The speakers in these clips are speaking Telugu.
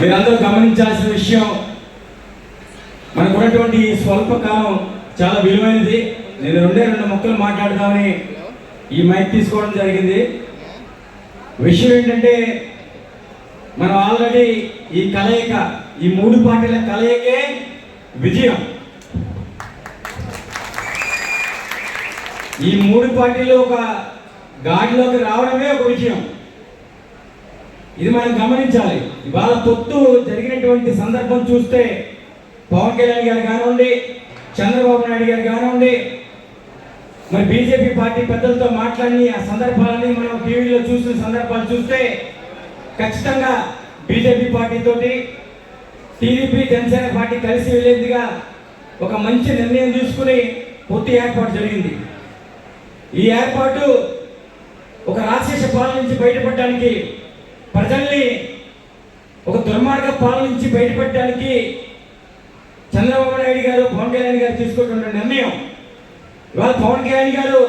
మీరందరూ గమనించాల్సిన విషయం మనకు ఉన్నటువంటి స్వల్పకాలం చాలా విలువైనది. నేను రెండే రెండు మొక్కలు మాట్లాడదామని ఈ మైక్ తీసుకోవడం జరిగింది. విషయం ఏంటంటే మనం ఆల్రెడీ ఈ కలయిక ఈ మూడు పార్టీల కలయికే విజయం. ఈ మూడు పార్టీలు ఒక గాడిలోకి రావడమే ఒక విజయం. ఇది మనం గమనించాలి. ఇవాళ పొత్తు జరిగినటువంటి సందర్భం చూస్తే పవన్ కళ్యాణ్ గారు కానివ్వండి చంద్రబాబు నాయుడు గారు కానివ్వండి మరి బీజేపీ పార్టీ పెద్దలతో మాట్లాడి ఆ సందర్భాలని మనం టీవీలో చూసిన సందర్భాలు చూస్తే ఖచ్చితంగా బీజేపీ పార్టీతో టీడీపీ జనసేన పార్టీ కలిసి వెళ్ళేదిగా ఒక మంచి నిర్ణయం తీసుకుని పూర్తి ఏర్పాటు జరిగింది. ఈ ఏర్పాటు ఒక రాక్షస పాలన నుంచి బయటపడడానికి దుర్మార్గ పాలన నుంచి బయటపడడానికి చంద్రబాబు నాయుడు గారు పవన్ కళ్యాణ్ గారు తీసుకుంటున్న నిర్ణయం. ఇవాళ పవన్ కళ్యాణ్ గారు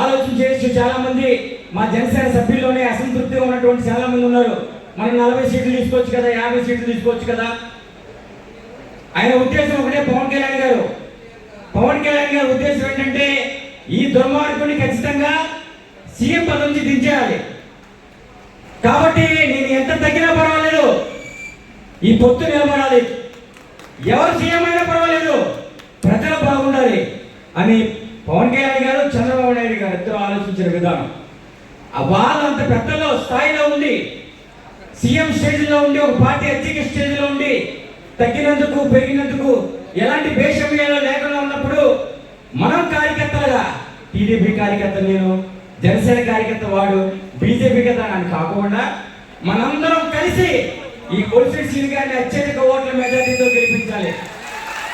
ఆలోచన చేసి చాలామంది మా జనసేన సభ్యుల్లోనే అసంతృప్తిగా ఉన్నటువంటి చాలామంది ఉన్నారు. మనం నలభై సీట్లు తీసుకోవచ్చు కదా యాభై సీట్లు తీసుకోవచ్చు కదా. ఆయన ఉద్దేశం ఒకటే పవన్ కళ్యాణ్ గారు. పవన్ కళ్యాణ్ గారి ఉద్దేశం ఏంటంటే ఈ దుర్మార్గుని ఖచ్చితంగా సీఎం పదవి నుంచి దించేయాలి. కాబట్టి నేను ఎంత తగ్గినా పర్వాలేదు. ఈ పొత్తు నిలబడాలి. ఎవరు సీఎం అయినా పర్వాలేదు. ప్రజలు బాగుండాలి. అని పవన్ కళ్యాణ్ గారు చంద్రబాబు నాయుడు గారు ఇద్దరు ఆలోచించిన విధానం. ఆ వాళ్ళు అంత పెద్దలో స్థాయిలో ఉండి సీఎం స్టేజ్లో ఉండి ఒక పార్టీ అధ్యక్ష స్టేజ్లో ఉండి తగ్గినందుకు పెరిగినందుకు ఎలాంటి భేషమ్యాలు లేకుండా ఉన్నప్పుడు మనం కార్యకర్తలుగా టీడీపీ కార్యకర్త నేను జనసేన కార్యకర్త వాడు బీజేపీ కదా అని కాకుండా మనందరం కలిసి ఈ కొలిసి గారిని అత్యధిక ఓట్ల మెజార్టీతో గెలిపించాలి.